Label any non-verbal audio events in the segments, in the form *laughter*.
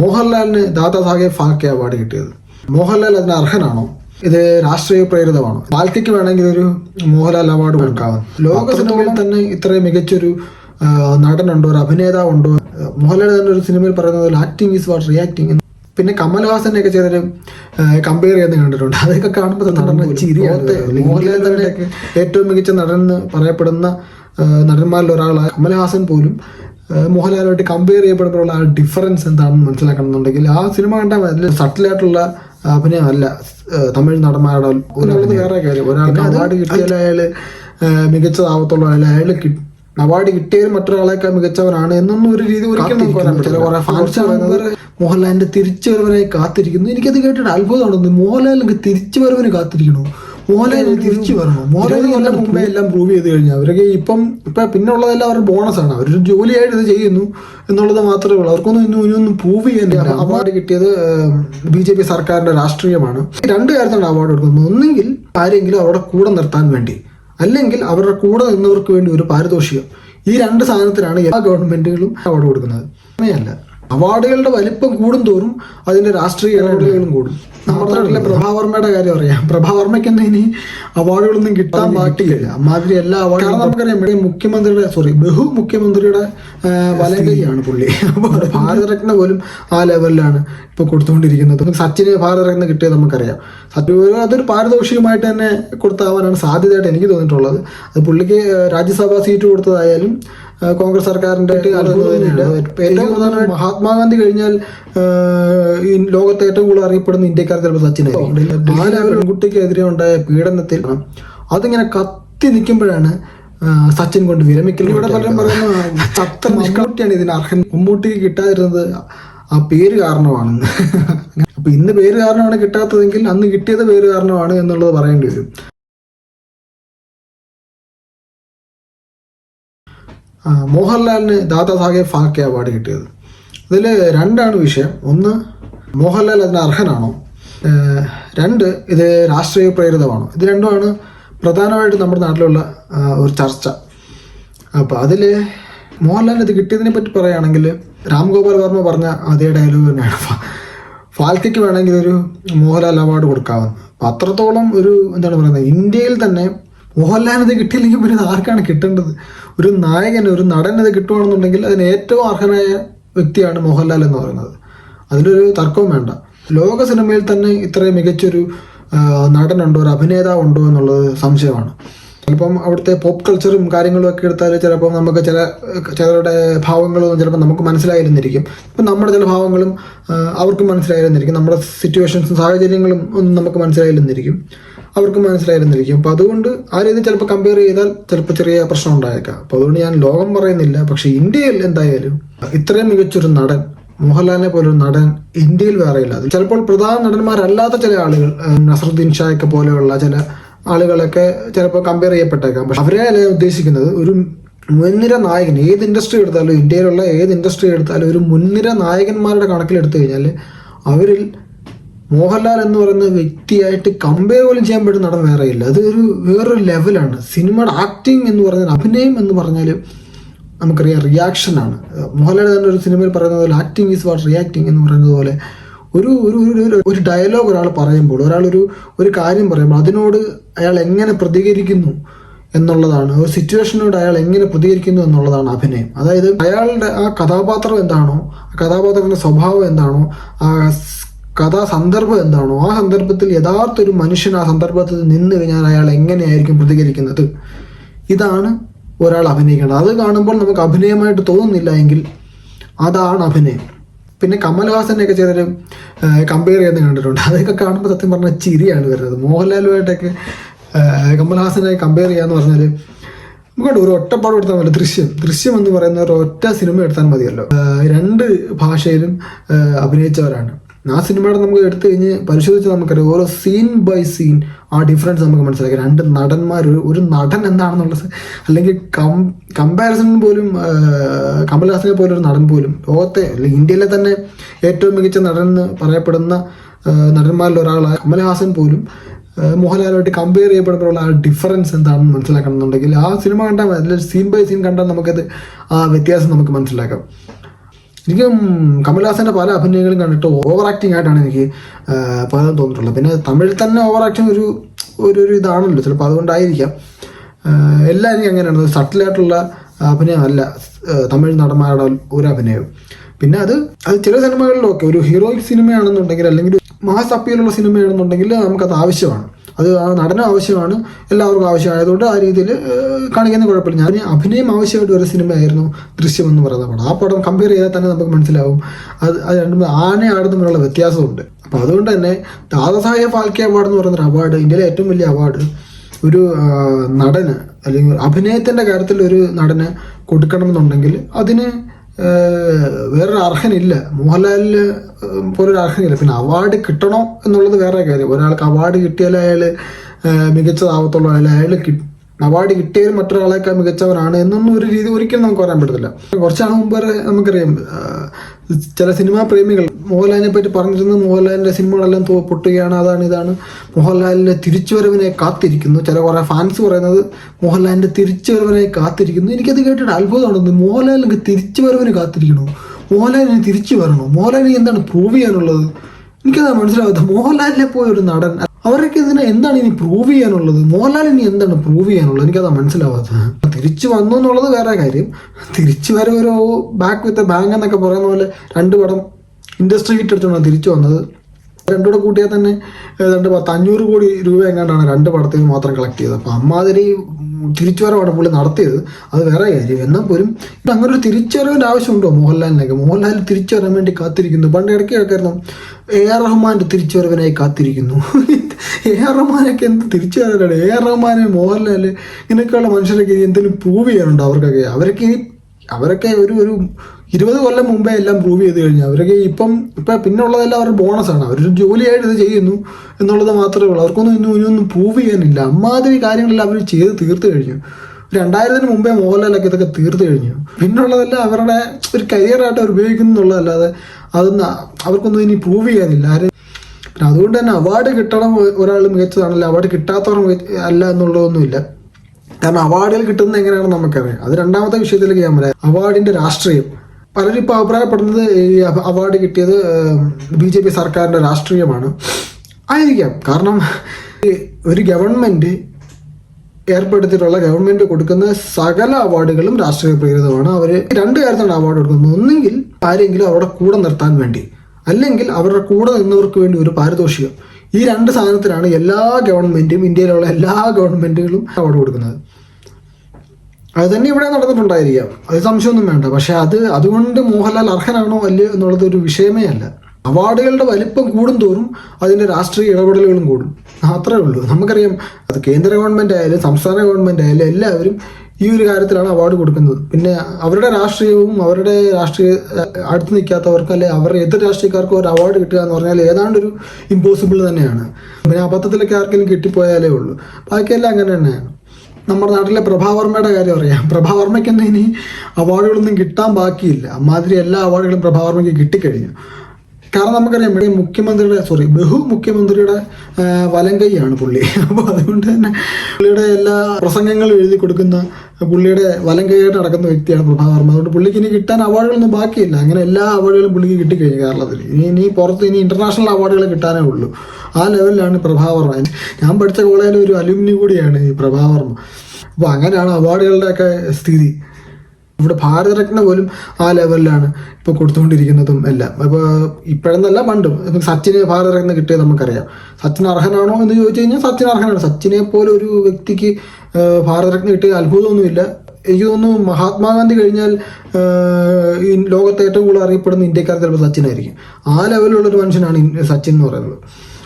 മോഹൻലാലിന് ദാദാ സാഹേബ് ഫാൽക്കെ അവാർഡ് കിട്ടിയത്. മോഹൻലാൽ അതിന് അർഹനാണോ? ഇത് രാഷ്ട്രീയ പ്രേരിതമാണോ? ഫാൽക്കയ്ക്ക് വേണമെങ്കിൽ ഒരു മോഹൻലാൽ അവാർഡ് കൊടുക്കാവും ലോക സിനിമയിൽ തന്നെ ഇത്രയും മികച്ചൊരു നടനുണ്ടോ? ഒരു അഭിനേതാവുണ്ടോ? മോഹൻലാൽ തന്നെ ഒരു സിനിമയിൽ പറയുന്നത് പോലെ ആക്ടിങ് ഈസ് വാട്ട് റിയാക്ടിങ് പിന്നെ കമൽഹാസനെ ഒക്കെ ചെയ്തൊരു കമ്പയർ ചെയ്യുന്ന കണ്ടിട്ടുണ്ട്. അതൊക്കെ കാണുമ്പോൾ നടന്ന ചിരിയാണ്. മോഹൻലാൽ തന്നെ ഏറ്റവും മികച്ച നടൻ എന്ന് പറയപ്പെടുന്ന നടന്മാരിൽ ഒരാളായ കമൽഹാസൻ പോലും മോഹൻലാലുമായിട്ട് കമ്പയർ ചെയ്യപ്പെടുമ്പോഴുള്ള ആ ഡിഫറൻസ് എന്താണെന്ന് മനസ്സിലാക്കണമെന്നുണ്ടെങ്കിൽ ആ സിനിമ കണ്ടാൽ അതിൽ സട്ടിലായിട്ടുള്ള അഭിനയമല്ല തമിഴ് നടന്മാരുടെ ഒരാളത് വേറെ കാര്യം. ഒരാൾക്ക് അവാർഡ് കിട്ടിയാൽ അയാൾ മികച്ചതാവത്തുള്ളൂ. അയാൾ അയാൾ അവാർഡ് കിട്ടിയാലും മറ്റൊരാളേക്കാൾ മികച്ചവരാണ് എന്നൊന്നും ഒരു രീതി ഒരിക്കലും നമുക്ക് പറയാൻ പറ്റില്ല. കുറെ ഫാൻസ് പറയുന്നത് മോഹൻലാലിന്റെ തിരിച്ചു വരവനായി കാത്തിരിക്കുന്നു. എനിക്കത് കേട്ടിട്ട് അത്ഭുതമാണ് മോഹൻലാലിന് തിരിച്ചു വരവിന് കാത്തിരിക്കണോ? മോഹൻലാൽ തിരിച്ചു വരണം. എല്ലാം മുമ്പേ എല്ലാം പ്രൂവ് ചെയ്ത് കഴിഞ്ഞു. അവരൊക്കെ ഇപ്പം ഇപ്പൊ പിന്നെ ഉള്ളതെല്ലാം അവരുടെ ബോണസ് ആണ്. അവരൊരു ജോലിയായിട്ട് ഇത് ചെയ്യുന്നു എന്നുള്ളത് മാത്രമേ ഉള്ളൂ. അവർക്കൊന്നും ഇന്നും ഇനിയൊന്നും പ്രൂവ് ചെയ്യാൻ അവാർഡ് കിട്ടിയത് ബി ജെ പി സർക്കാരിന്റെ രാഷ്ട്രീയമാണ്. രണ്ട് കാര്യത്തിലാണ് അവാർഡ് കൊടുക്കുന്നത് ഒന്നെങ്കിൽ ആരെങ്കിലും അവരുടെ കൂടെ നിർത്താൻ വേണ്ടി അല്ലെങ്കിൽ അവരുടെ കൂടെ നിന്നവർക്ക് വേണ്ടി ഒരു പാരിതോഷികം. ഈ രണ്ട് സാധനത്തിനാണ് എല്ലാ ഗവൺമെന്റുകളും അവാർഡ് കൊടുക്കുന്നത്. അങ്ങനെയല്ല. അവാർഡുകളുടെ വലിപ്പം കൂടും തോറും അതിന്റെ രാഷ്ട്രീയ ഇടപെടലുകളും കൂടും. നമ്മുടെ നാട്ടിലെ പ്രഭാവർമ്മയുടെ കാര്യം അറിയാം. പ്രഭാവർമ്മയ്ക്ക് തന്നെ ഇനി അവാർഡുകളൊന്നും കിട്ടാൻ പാട്ടില്ല അമ്മാതിരി എല്ലാ അവാർഡുകളും നമുക്കറിയാം ഇവിടെ മുഖ്യമന്ത്രിയുടെ സോറി ബഹു മുഖ്യമന്ത്രിയുടെ വലകൈയാണ് പുള്ളി. അപ്പോൾ ഭാരതരത്ന പോലും ആ ലെവലിലാണ് ഇപ്പൊ കൊടുത്തുകൊണ്ടിരിക്കുന്നത്. സച്ചിന് ഭാരതരത്ന കിട്ടിയത് നമുക്കറിയാം. സച്ചിൻ അതൊരു പാരിതോഷികമായിട്ട് തന്നെ കൊടുത്താവാനാണ് സാധ്യതയായിട്ട് എനിക്ക് തോന്നിയിട്ടുള്ളത്. അത് പുള്ളിക്ക് രാജ്യസഭാ സീറ്റ് കൊടുത്തതായാലും കോൺഗ്രസ് സർക്കാരിന്റെ അത്ഭുതം തന്നെയാണ് ഏറ്റവും പ്രധാനമായിട്ട് മഹാത്മാഗാന്ധി കഴിഞ്ഞാൽ ഈ ലോകത്തെ ഏറ്റവും കൂടുതൽ അറിയപ്പെടുന്ന ഇന്ത്യക്കാർ ചിലപ്പോൾ സച്ചിൻ ആ ലെവൽ പെൺകുട്ടിക്കെതിരെ ഉണ്ടായ പീഡനത്തിൽ അതിങ്ങനെ കത്തി നിൽക്കുമ്പോഴാണ് സച്ചിൻ കൊണ്ട് വിരമിക്കൽ ഇവിടെ പലരും പറയുന്ന ചത്ത മമ്മൂട്ടിയാണ് ഇതിന് അർഹൻ. മമ്മൂട്ടിക്ക് കിട്ടാതിരുന്നത് ആ പേര് കാരണമാണ്. അപ്പൊ ഇന്ന് പേര് കാരണമാണ് കിട്ടാത്തതെങ്കിൽ അന്ന് കിട്ടിയത് പേര് കാരണമാണ് എന്നുള്ളത് പറയേണ്ടി വരും. മോഹൻലാലിന് ദാദാ സാഹേബ് ഫാൽക്കെ അവാർഡ് കിട്ടിയത്. ഇതിൽ രണ്ടാണ് വിഷയം. ഒന്ന് മോഹൻലാൽ അതിന് അർഹനാണോ? രണ്ട് ഇത് രാഷ്ട്രീയ പ്രേരിതമാണോ? ഇത് രണ്ടുമാണ് പ്രധാനമായിട്ട് നമ്മുടെ നാട്ടിലുള്ള ഒരു ചർച്ച. അപ്പോൾ അതിൽ മോഹൻലാലിന് ഇത് കിട്ടിയതിനെ പറ്റി പറയുകയാണെങ്കിൽ രാം ഗോപാൽ വർമ്മ പറഞ്ഞ അതേ ഡയലോഗ് തന്നെയാണ്. ഫാൽക്കയ്ക്ക് വേണമെങ്കിൽ ഒരു മോഹൻലാൽ അവാർഡ് കൊടുക്കാവുന്ന. അപ്പം അത്രത്തോളം ഒരു എന്താണ് പറയുന്നത് ഇന്ത്യയിൽ തന്നെ മോഹൻലാലിന് ഇത് കിട്ടിയില്ലെങ്കിൽ പിന്നെ ആർക്കാണ് കിട്ടേണ്ടത്? ഒരു നായകന് ഒരു നടൻ ഇത് കിട്ടുകയാണെന്നുണ്ടെങ്കിൽ അതിന് ഏറ്റവും അർഹനായ വ്യക്തിയാണ് മോഹൻലാൽ എന്ന് പറയുന്നത്. അതിനൊരു തർക്കവും വേണ്ട. ലോക സിനിമയിൽ തന്നെ ഇത്രയും മികച്ചൊരു നടനുണ്ടോ ഒരു അഭിനേതാവ് ഉണ്ടോ എന്നുള്ളത് സംശയമാണ്. ചിലപ്പം അവിടുത്തെ പോപ്പ് കൾച്ചറും കാര്യങ്ങളും ഒക്കെ എടുത്താൽ ചിലപ്പം നമുക്ക് ചില ചിലരുടെ ഭാവങ്ങളൊന്നും ചിലപ്പോൾ നമുക്ക് മനസ്സിലായിരുന്നിരിക്കും. ഇപ്പം നമ്മുടെ ചില ഭാവങ്ങളും അവർക്ക് മനസ്സിലായിരുന്നിരിക്കും. നമ്മുടെ സിറ്റുവേഷൻസും സാഹചര്യങ്ങളും ഒന്നും നമുക്ക് മനസ്സിലായിരുന്നിരിക്കും. അവർക്ക് മനസ്സിലായിരുന്നിരിക്കും. അപ്പോൾ അതുകൊണ്ട് ആ രീതിയിൽ ചിലപ്പോൾ കമ്പയർ ചെയ്താൽ ചിലപ്പോൾ ചെറിയ പ്രശ്നം ഉണ്ടായേക്കാം. അപ്പോൾ അതുകൊണ്ട് ഞാൻ ലോകം പറയുന്നില്ല. പക്ഷേ ഇന്ത്യയിൽ എന്തായാലും ഇത്രയും മികച്ചൊരു നടൻ മോഹൻലാലിനെ പോലൊരു നടൻ ഇന്ത്യയിൽ വേറെ ഇല്ല. ചിലപ്പോൾ പ്രധാന നടന്മാരല്ലാത്ത ചില ആളുകൾ നസറുദ്ദീൻ ഷായൊക്കെ പോലെയുള്ള ചില ആളുകളൊക്കെ ചിലപ്പോൾ കമ്പയർ ചെയ്യപ്പെട്ടേക്കാം. പക്ഷെ അവരെ അല്ല ഉദ്ദേശിക്കുന്നത്? ഒരു മുൻനിര നായകൻ ഏത് ഇൻഡസ്ട്രി എടുത്താലും ഇന്ത്യയിലുള്ള ഏത് ഇൻഡസ്ട്രി എടുത്താലും ഒരു മുൻനിര നായകന്മാരുടെ കണക്കിലെടുത്തു കഴിഞ്ഞാൽ അവരിൽ മോഹൻലാൽ എന്ന് പറയുന്ന വ്യക്തിയായിട്ട് കമ്പയർ പോലും ചെയ്യാൻ പറ്റുന്ന നടൻ വേറെ ഇല്ല അത് ഒരു വേറൊരു ലെവലാണ് സിനിമയുടെ ആക്ടിങ് എന്ന് പറഞ്ഞാൽ അഭിനയം എന്ന് പറഞ്ഞാൽ നമുക്കറിയാം റിയാക്ഷനാണ് മോഹൻലാൽ തന്നെ ഒരു സിനിമയിൽ പറയുന്നത് പോലെ ആക്ടിങ് ഈസ് വാട്ട് റിയാക്ടിങ് എന്ന് പറയുന്നത് പോലെ ഒരു ഒരു ഒരു- ഒരു ഡയലോഗ് ഒരാൾ പറയുമ്പോൾ ഒരാൾ ഒരു ഒരു കാര്യം പറയുമ്പോൾ അതിനോട് അയാൾ എങ്ങനെ പ്രതികരിക്കുന്നു എന്നുള്ളതാണ്. ഒരു സിറ്റുവേഷനോട് അയാൾ എങ്ങനെ പ്രതികരിക്കുന്നു എന്നുള്ളതാണ് അഭിനയം. അതായത് അയാളുടെ ആ കഥാപാത്രം എന്താണോ ആ കഥാപാത്രത്തിന്റെ സ്വഭാവം എന്താണോ ആ കഥാ സന്ദർഭം എന്താണോ ആ സന്ദർഭത്തിൽ യഥാർത്ഥ ഒരു മനുഷ്യൻ ആ സന്ദർഭത്തിൽ നിന്ന് കഴിഞ്ഞാൽ അയാൾ എങ്ങനെയായിരിക്കും പ്രതികരിക്കുന്നത്? ഇതാണ് ഒരാൾ അഭിനയിക്കേണ്ടത്. അത് കാണുമ്പോൾ നമുക്ക് അഭിനയമായിട്ട് തോന്നുന്നില്ല എങ്കിൽ അതാണ് അഭിനയം. പിന്നെ കമൽഹാസനെയൊക്കെ ചിലർ കമ്പയർ ചെയ്യുന്ന കണ്ടിട്ടുണ്ട്. അതൊക്കെ കാണുമ്പോൾ സത്യം പറഞ്ഞാൽ ചിരിയാണ് വരുന്നത്. മോഹൻലാലുമായിട്ടൊക്കെ കമൽഹാസനെ കമ്പയർ ചെയ്യാന്ന് പറഞ്ഞാൽ നമുക്കുണ്ട് ഒരു ഒറ്റപ്പാട് എടുത്താൽ മതി ദൃശ്യം. ദൃശ്യം എന്ന് പറയുന്ന ഒരു ഒറ്റ സിനിമ എടുത്താൽ മതിയല്ലോ. രണ്ട് ഭാഷയിലും അഭിനയിച്ചവരാണ്. ആ സിനിമയുടെ നമുക്ക് എടുത്തു കഴിഞ്ഞ് പരിശോധിച്ച് നമുക്കറിയാം. ഓരോ സീൻ ബൈ സീൻ ആ ഡിഫറൻസ് നമുക്ക് മനസ്സിലാക്കാം. രണ്ട് നടന്മാർ ഒരു ഒരു നടൻ എന്താണെന്നുള്ളത്. അല്ലെങ്കിൽ കം കമ്പാരിസൺ പോലും കമൽഹാസനെ പോലെ ഒരു നടൻ പോലും. ലോകത്തെ അല്ലെങ്കിൽ ഇന്ത്യയിലെ തന്നെ ഏറ്റവും മികച്ച നടൻ എന്ന് പറയപ്പെടുന്ന നടന്മാരിൽ ഒരാളായ കമൽഹാസൻ പോലും മോഹൻലാലുമായിട്ട് കമ്പയർ ചെയ്യപ്പെടുമ്പോഴുള്ള ആ ഡിഫറൻസ് എന്താണെന്ന് മനസ്സിലാക്കണം എന്നുണ്ടെങ്കിൽ ആ സിനിമ കണ്ടാൽ അതിൽ സീൻ ബൈ സീൻ കണ്ടാൽ നമുക്കത് ആ വ്യത്യാസം നമുക്ക് മനസ്സിലാക്കാം. ശരിക്കും കമൽഹാസന്റെ പല അഭിനയങ്ങളും കണ്ടിട്ട് ഓവർ ആക്ടിങ് ആയിട്ടാണ് എനിക്ക് പലതും തോന്നിയിട്ടുള്ളത്. പിന്നെ തമിഴിൽ തന്നെ ഓവർ ആക്ടിങ് ഒരു ഒരു ഒരു ഇതാണല്ലോ. ചിലപ്പോൾ അതുകൊണ്ടായിരിക്കാം. എല്ലാം എനിക്ക് അങ്ങനെയാണ്. സട്ടിലായിട്ടുള്ള അഭിനയമല്ല. തമിഴ് നടന്മാരുടെ ഒരു അഭിനയവും പിന്നെ അത് അത് ചില സിനിമകളിലൊക്കെ ഒരു ഹീറോയിക് സിനിമയാണെന്നുണ്ടെങ്കിൽ അല്ലെങ്കിൽ മാസ് സിനിമയാണെന്നുണ്ടെങ്കിൽ നമുക്കത് ആവശ്യമാണ്. അത് ആ നടനം ആവശ്യമാണ് എല്ലാവർക്കും ആവശ്യമായതുകൊണ്ട് ആ രീതിയിൽ കാണിക്കുന്ന കുഴപ്പമില്ല. ഞാൻ അഭിനയം ആവശ്യമായിട്ട് ഒരു സിനിമയായിരുന്നു ദൃശ്യം എന്ന് പറയുന്ന പടം. ആ പടം കമ്പയർ ചെയ്താൽ തന്നെ നമുക്ക് മനസ്സിലാവും. അത് അത് രണ്ടും ആന ആടും തമ്മിലുള്ള വ്യത്യാസമുണ്ട്. അപ്പോൾ അതുകൊണ്ട് തന്നെ ദാദാസാഹേബ് ഫാൽക്കെ അവാർഡ് എന്ന് പറയുന്നൊരു അവാർഡ് ഇന്ത്യയിലെ ഏറ്റവും വലിയ അവാർഡ് ഒരു നടന് അല്ലെങ്കിൽ അഭിനയത്തിന്റെ കാര്യത്തിൽ ഒരു നടന് കൊടുക്കണമെന്നുണ്ടെങ്കിൽ അതിന് വേറൊരു അർഹനില്ല. മോഹൻലാലിന് പോലൊരു അർഹനില്ല പിന്നെ അവാർഡ് കിട്ടണോ എന്നുള്ളത് വേറെ കാര്യം. ഒരാൾക്ക് അവാർഡ് കിട്ടിയാലേ അയാൾ മികച്ചതാവത്തുള്ളൂ. അയാൾ അയാൾ അവാർഡ് കിട്ടിയാലും മറ്റൊരാളേക്കാൾ മികച്ചവരാണ് എന്നൊന്നും ഒരു രീതി ഒരിക്കലും നമുക്ക് പറയാൻ പറ്റത്തില്ല. കുറച്ചാണ് മുമ്പ് വരെ നമുക്കറിയാം ചില സിനിമാ പ്രേമികൾ മോഹൻലാലിനെ പറ്റി പറഞ്ഞിരുന്നത് മോഹൻലാലിന്റെ സിനിമകളെല്ലാം പൊട്ടുകയാണ് അതാണ് ഇതാണ്. മോഹൻലാലിന്റെ തിരിച്ചുവരവിനെ കാത്തിരിക്കുന്നു. ചില കുറേ ഫാൻസ് പറയുന്നത് മോഹൻലാലിന്റെ തിരിച്ചുവരവിനെ കാത്തിരിക്കുന്നു. എനിക്കത് കേട്ടിട്ട് അത്ഭുതമാണ് മോഹൻലാലിന് തിരിച്ചുവരവിന് കാത്തിരിക്കണോ? മോഹൻലാലിന് തിരിച്ചു വരണോ. മോഹൻലാലിന് എന്താണ് പ്രൂവ് ചെയ്യാനുള്ളത്? എനിക്കതാ മനസ്സിലാവാത്ത മോഹൻലാലിനെ പോയ ഒരു നടൻ അവരൊക്കെ ഇതിനെ എന്താണ് ഇനി പ്രൂവ് ചെയ്യാനുള്ളത്? മോഹൻലാൽ ഇനി എന്താണ് പ്രൂവ് ചെയ്യാനുള്ളത്? എനിക്കതാ മനസ്സിലാവാത്ത തിരിച്ചു വന്നു എന്നുള്ളത് വേറെ കാര്യം. തിരിച്ചു വരെ ഒരു ബാക്ക് വിത്ത് ബാങ്ക് എന്നൊക്കെ പറയുന്ന പോലെ രണ്ട് പടം ഇൻഡസ്ട്രി ഹിറ്റ് എടുത്തോണ്ടാണ് തിരിച്ചു വന്നത്. രണ്ടുകൂടെ കൂട്ടിയാൽ തന്നെ രണ്ട് പത്ത് അഞ്ഞൂറ് കോടി രൂപ എങ്ങാണ്ടാണ് രണ്ട് പടത്തിൽ മാത്രം കളക്ട് ചെയ്തത്. അപ്പം അമ്മാതിരി തിരിച്ചുവരവാണ് പുള്ളി നടത്തിയത്. അത് വേറെ കാര്യം. എന്നാൽ പോലും ഇത് അങ്ങനെ ഒരു തിരിച്ചുവരവിന്റെ ആവശ്യമുണ്ടോ മോഹൻലാലിനൊക്കെ? മോഹൻലാൽ തിരിച്ചു വേണ്ടി കാത്തിരിക്കുന്നു. പണ്ട് ഇടയ്ക്ക് കേൾക്കായിരുന്നു എ ആർ റഹ്മാന്റെ തിരിച്ചുവരവിനായി കാത്തിരിക്കുന്നു. എ ആർ റഹ്മാനൊക്കെ എന്ത് തിരിച്ചു എ ആർ റഹ്മാനെ മോഹൻലാൽ ഇങ്ങനെയൊക്കെയുള്ള മനുഷ്യരൊക്കെ എന്തെങ്കിലും പ്രൂവ് ചെയ്യാനുണ്ടോ? അവർക്കൊക്കെ അവരൊക്കെ അവരൊക്കെ ഒരു ഒരു ഇരുപത് കൊല്ലം മുമ്പേ എല്ലാം പ്രൂവ് ചെയ്ത് കഴിഞ്ഞു. അവരൊക്കെ ഇപ്പം ഇപ്പം പിന്നെ ഉള്ളതെല്ലാം അവരുടെ ബോണസാണ് അവരൊരു ജോലിയായിട്ട് ഇത് ചെയ്യുന്നു എന്നുള്ളത് മാത്രമേ ഉള്ളൂ. അവർക്കൊന്നും ഇന്നും ഇനിയൊന്നും പ്രൂവ് ചെയ്യാനില്ല. അമ്മാതിരി കാര്യങ്ങളെല്ലാം അവർ ചെയ്ത് തീർത്ത് കഴിഞ്ഞു. രണ്ടായിരത്തിന് മുമ്പേ മോഹൻലാലൊക്കെ ഇതൊക്കെ തീർത്ത് കഴിഞ്ഞു. പിന്നുള്ളതെല്ലാം അവരുടെ ഒരു കരിയറായിട്ട് അവർ ഉപയോഗിക്കുന്നു എന്നുള്ളതല്ലാതെ അതൊന്നും അവർക്കൊന്നും ഇനി പ്രൂവ് ചെയ്യാനില്ല. ആരും പിന്നെ അതുകൊണ്ട് തന്നെ അവാർഡ് കിട്ടണം ഒരാൾ മികച്ചതാണല്ലോ. അവാർഡ് കിട്ടാത്തവർ അല്ല എന്നുള്ളതൊന്നുമില്ല. കാരണം അവാർഡുകൾ കിട്ടുന്നത് എങ്ങനെയാണെന്ന് നമുക്കറിയാം. അത് രണ്ടാമത്തെ വിഷയത്തിലേക്ക് ഞാൻ പറയാം അവാർഡിന്റെ രാഷ്ട്രീയം. പലരും ഇപ്പോൾ അഭിപ്രായപ്പെടുന്നത് ഈ അവാർഡ് കിട്ടിയത് ബി ജെ പി സർക്കാരിന്റെ രാഷ്ട്രീയമാണ്. ആയിരിക്കാം. കാരണം ഒരു ഗവൺമെന്റ് ഏർപ്പെടുത്തിയിട്ടുള്ള ഗവൺമെന്റ് കൊടുക്കുന്ന സകല അവാർഡുകളും രാഷ്ട്രീയ പ്രേരിതമാണ്. അവർ രണ്ട് കാര്യത്തിലാണ് അവാർഡ് കൊടുക്കുന്നത്. ഒന്നെങ്കിൽ ആരെങ്കിലും അവരുടെ കൂടെ നിർത്താൻ വേണ്ടി അല്ലെങ്കിൽ അവരുടെ കൂടെ നിന്നവർക്ക് വേണ്ടി ഒരു പാരിതോഷികം. ഈ രണ്ട് സാധനത്തിനാണ് എല്ലാ ഗവൺമെന്റും ഇന്ത്യയിലുള്ള എല്ലാ ഗവൺമെന്റുകളും അവാർഡ് കൊടുക്കുന്നത്. അത് തന്നെ ഇവിടെ നടന്നിട്ടുണ്ടായിരിക്കാം. അത് സംശയമൊന്നും വേണ്ട. പക്ഷെ അത് അതുകൊണ്ട് മോഹൻലാൽ അർഹനാണോ അല്ലയോ എന്നുള്ളത് ഒരു വിഷയമേ അല്ല. അവാർഡുകളുടെ വലിപ്പം കൂടുന്തോറും അതിന്റെ രാഷ്ട്രീയ ഇടപെടലുകളും കൂടും. അത്രേ ഉള്ളൂ. നമുക്കറിയാം അത് കേന്ദ്ര ഗവൺമെന്റ് ആയാലും സംസ്ഥാന ഗവൺമെന്റ് ആയാലും എല്ലാവരും ഈ ഒരു കാര്യത്തിലാണ് അവാർഡ് കൊടുക്കുന്നത്. പിന്നെ അവരുടെ രാഷ്ട്രീയവും അവരുടെ രാഷ്ട്രീയ അടുത്ത് നിൽക്കാത്തവർക്ക് അല്ലെ അവരുടെ എതിർ രാഷ്ട്രീയക്കാർക്ക് ഒരു അവാർഡ് കിട്ടുക എന്ന് പറഞ്ഞാൽ ഏതാണ്ട് ഒരു ഇമ്പോസിബിൾ തന്നെയാണ്. പിന്നെ അബദ്ധത്തിലൊക്കെ ആർക്കെങ്കിലും കിട്ടിപ്പോയാലേ ഉള്ളൂ. ബാക്കിയെല്ലാം അങ്ങനെ തന്നെയാണ്. നമ്മുടെ നാട്ടിലെ പ്രഭാവർമ്മയുടെ കാര്യം അറിയാം. പ്രഭാവർമ്മയ്ക്ക് തന്നെ ഇനി അവാർഡുകളൊന്നും കിട്ടാൻ ബാക്കിയില്ല. അമ്മാതിരി എല്ലാ അവാർഡുകളും പ്രഭാവർമ്മയ്ക്ക് കിട്ടിക്കഴിഞ്ഞു. കാരണം നമുക്കറിയാം ഇവിടെ മുഖ്യമന്ത്രിയുടെ സോറി ബഹു മുഖ്യമന്ത്രിയുടെ ആ, വലം കൈയാണ് പുള്ളി. അപ്പോൾ അതുകൊണ്ട് തന്നെ പുള്ളിയുടെ എല്ലാ പ്രസംഗങ്ങളും എഴുതി കൊടുക്കുന്ന പുള്ളിയുടെ വലം കൈയായിട്ട് നടക്കുന്ന വ്യക്തിയാണ് പ്രഭാവർമ്മ അതുകൊണ്ട് പുള്ളിക്ക് ഇനി കിട്ടാൻ അവാർഡുകളൊന്നും ബാക്കിയില്ല. അങ്ങനെ എല്ലാ അവാർഡുകളും പുള്ളിക്ക് കിട്ടിക്കഴിഞ്ഞു കേരളത്തിൽ. ഇനി ഇനി പുറത്ത് ഇനി ഇന്റർനാഷണൽ അവാർഡുകൾ കിട്ടാനേ ഉള്ളൂ. ആ ലെവലിലാണ് പ്രഭാവർമ്മ ഞാൻ പഠിച്ച കോളേജിലെ ഒരു അലുമിനി കൂടിയാണ് ഈ പ്രഭാവർമ്മ അപ്പോൾ അങ്ങനെയാണ് അവാർഡുകളുടെ ഒക്കെ സ്ഥിതി. ഇവിടെ ഭാരതരത്ന പോലും ആ ലെവലിലാണ് ഇപ്പോൾ കൊടുത്തുകൊണ്ടിരിക്കുന്നതും എല്ലാം. അപ്പോൾ ഇപ്പോഴെന്നല്ല പണ്ടും. ഇപ്പം സച്ചിന് ഭാരതരത്ന കിട്ടിയത് നമുക്കറിയാം. സച്ചിൻ അർഹനാണോ എന്ന് ചോദിച്ചു കഴിഞ്ഞാൽ സച്ചിൻ അർഹനാണ്. സച്ചിനെ പോലെ ഒരു വ്യക്തിക്ക് ഭാരതരത്ന കിട്ടിയ അത്ഭുതമൊന്നുമില്ല. എനിക്ക് തോന്നുന്നു മഹാത്മാഗാന്ധി കഴിഞ്ഞാൽ ലോകത്തെ ഏറ്റവും കൂടുതൽ അറിയപ്പെടുന്ന ഇന്ത്യക്കാർ ചിലപ്പോൾ സച്ചിനായിരിക്കും. ആ ലെവലിലുള്ള ഒരു മനുഷ്യനാണ് സച്ചിൻ എന്ന് പറയുന്നത്.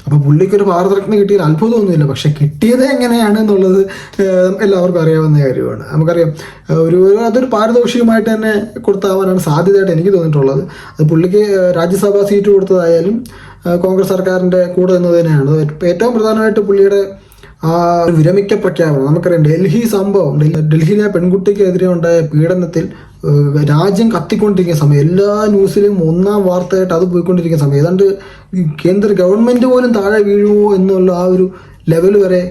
അപ്പൊ പുള്ളിക്ക് ഒരു ഭാരതരത്ന കിട്ടിയാൽ അത്ഭുതമൊന്നുമില്ല പക്ഷെ കിട്ടിയത് എങ്ങനെയാണ് എന്നുള്ളത് എല്ലാവർക്കും അറിയാവുന്ന കാര്യമാണ്. നമുക്കറിയാം ഒരു അതൊരു പാരിതോഷികമായിട്ട് തന്നെ കൊടുത്താവാനാണ് സാധ്യതയായിട്ട് എനിക്ക് തോന്നിയിട്ടുള്ളത്. അത് പുള്ളിക്ക് രാജ്യസഭാ സീറ്റ് കൊടുത്തതായാലും കോൺഗ്രസ് സർക്കാരിന്റെ കൂടെ നിന്ന് തന്നെയാണ് അത് ഏറ്റവും പ്രധാനമായിട്ട് പുള്ളിയുടെ ആ വിരമിക്കപ്പെട്ടാണ് നമുക്കറിയാം ഡൽഹി സംഭവം ഡൽഹിയിലെ പെൺകുട്ടിക്കെതിരെ ഉണ്ടായ പീഡനത്തിൽ രാജ്യം കത്തിക്കൊണ്ടിരിക്കുന്ന സമയം എല്ലാ ന്യൂസിലും ഒന്നാം വാർത്തയായിട്ട് അത് പോയിക്കൊണ്ടിരിക്കുന്ന സമയം. ഏതാണ്ട് കേന്ദ്ര ഗവൺമെന്റ് പോലും താഴെ വീഴുമോ എന്നുള്ള ആ ഒരു ലെവൽ വരെ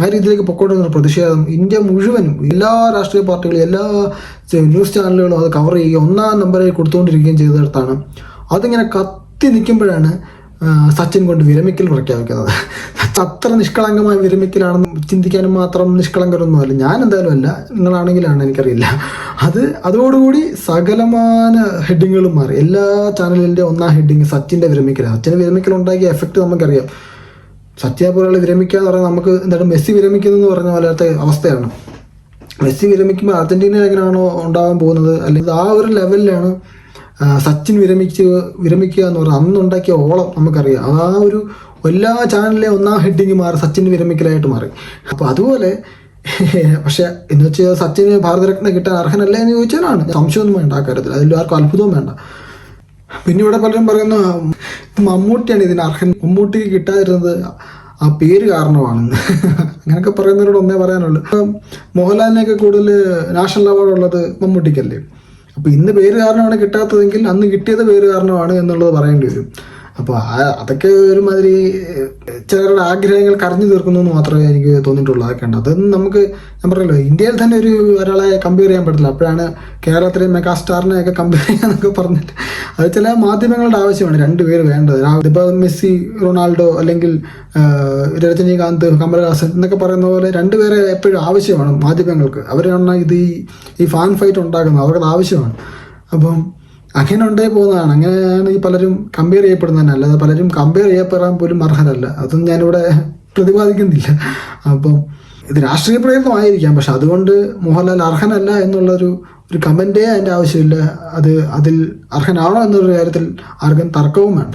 ആ രീതിയിലേക്ക് പൊക്കോട്ടുന്ന പ്രതിഷേധം ഇന്ത്യ മുഴുവനും എല്ലാ രാഷ്ട്രീയ പാർട്ടികളും എല്ലാ ന്യൂസ് ചാനലുകളും അത് കവർ ചെയ്യുകയും ഒന്നാം നമ്പറിൽ കൊടുത്തുകൊണ്ടിരിക്കുകയും ചെയ്തിടത്താണ്. അതിങ്ങനെ കത്തി നിൽക്കുമ്പോഴാണ് സച്ചിൻ കൊണ്ട് വിരമിക്കൽ പ്രഖ്യാപിക്കുന്നത് അത്ര നിഷ്കളങ്കമായ വിരമിക്കലാണെന്ന് ചിന്തിക്കാനും മാത്രം നിഷ്കളങ്കരൊന്നും അല്ല. ഞാൻ എന്തായാലും അല്ല. നിങ്ങളാണെങ്കിലാണ് എനിക്കറിയില്ല. അത് അതോടുകൂടി സകലമാന ഹെഡിങ്ങുകളും മാറി. എല്ലാ ചാനലിന്റെ ഒന്നാം ഹെഡിങ് സച്ചിന്റെ വിരമിക്കലാണ്. സച്ചിന് വിരമിക്കൽ ഉണ്ടാക്കിയ എഫക്റ്റ് നമുക്കറിയാം. സത്യ പോലെയുള്ള വിരമിക്കുക എന്ന് പറഞ്ഞാൽ നമുക്ക് എന്തായാലും മെസ്സി വിരമിക്കുന്നു പറഞ്ഞ പോലത്തെ അവസ്ഥയാണ്. മെസ്സി വിരമിക്കുമ്പോൾ അർജന്റീന എങ്ങനെയാണോ ഉണ്ടാകാൻ പോകുന്നത്? അല്ലെങ്കിൽ ആ ഒരു ലെവലിലാണ് സച്ചിൻ വിരമിച്ച് വിരമിക്കുക എന്ന് പറഞ്ഞാൽ അന്നുണ്ടാക്കിയ ഓളം നമുക്കറിയാം. ആ ഒരു എല്ലാ ചാനലിലെ ഒന്നാം ഹെഡിങ് മാറി സച്ചിൻ വിരമിക്കലായിട്ട് മാറി. അപ്പോൾ അതുപോലെ *laughs* പക്ഷെ എന്ന് വെച്ചാൽ സച്ചിന് ഭാരതരത്ന കിട്ടാൻ അർഹനല്ല എന്ന് ചോദിച്ചാലാണ്. സംശയമൊന്നും വേണ്ട ആ കാര്യത്തിൽ. അതിൽ ആർക്കും അത്ഭുതവും വേണ്ട. പിന്നെ ഇവിടെ പലരും പറയുന്ന മമ്മൂട്ടിയാണ് ഇതിന് അർഹൻ. മമ്മൂട്ടിക്ക് കിട്ടാതിരുന്നത് ആ പേര് കാരണമാണ്. *laughs* അങ്ങനെയൊക്കെ പറയുന്നവരോട് ഒന്നേ പറയാനുള്ളൂ. മോഹൻലാലിനെയൊക്കെ കൂടുതൽ നാഷണൽ അവാർഡ് ഉള്ളത് മമ്മൂട്ടിക്കല്ലേ? അപ്പോൾ ഇന്ന് പേര് കാരണമാണ് കിട്ടാത്തതെങ്കിൽ അന്ന് കിട്ടിയത് പേര് കാരണമാണ് എന്നുള്ളത് പറയേണ്ടി വരും. അപ്പോൾ അതൊക്കെ ഒരുമാതിരി ചിലരുടെ ആഗ്രഹങ്ങൾ കറഞ്ഞു തീർക്കുന്നു എന്ന് മാത്രമേ എനിക്ക് തോന്നിയിട്ടുള്ളൂ. അതൊക്കെ ഉണ്ട്. അതൊന്നും നമുക്ക് ഞാൻ പറഞ്ഞല്ലോ ഇന്ത്യയിൽ തന്നെ ഒരു ഒരാളെ കമ്പയർ ചെയ്യാൻ പറ്റില്ല അപ്പോഴാണ് കേരളത്തിലെ മെഗാസ്റ്റാറിനെ ഒക്കെ കമ്പയർ ചെയ്യാന്നൊക്കെ പറഞ്ഞിട്ട് അത് ചില മാധ്യമങ്ങളുടെ ആവശ്യമാണ്. രണ്ടുപേര് വേണ്ടത്. ഇപ്പോൾ മെസ്സി റൊണാൾഡോ അല്ലെങ്കിൽ രജനീകാന്ത് കമൽഹാസൻ എന്നൊക്കെ പറയുന്ന പോലെ രണ്ടുപേരെ എപ്പോഴും ആവശ്യമാണ് മാധ്യമങ്ങൾക്ക്. അവരാണ് ഇത് ഈ ഫാൻ ഫൈറ്റ് ഉണ്ടാക്കുന്നത്. അവർക്ക് ആവശ്യമാണ്. അപ്പം അങ്ങനെ ഉണ്ടായി പോകുന്നതാണ്. അങ്ങനെയാണ് ഈ പലരും കമ്പയർ ചെയ്യപ്പെടുന്നത് തന്നെ അല്ലാതെ പലരും കമ്പയർ ചെയ്യപ്പെടാൻ പോലും അർഹരല്ല. അതൊന്നും ഞാനിവിടെ പ്രതിപാദിക്കുന്നില്ല. അപ്പം ഇത് രാഷ്ട്രീയ പ്രേരിതമായിരിക്കാം പക്ഷെ അതുകൊണ്ട് മോഹൻലാൽ അർഹനല്ല എന്നുള്ളൊരു ഒരു കമന്റേ അതിന്റെ ആവശ്യമില്ല. അത് അതിൽ അർഹനാണോ എന്നൊരു കാര്യത്തിൽ ആർക്കും തർക്കവും വേണ്ട.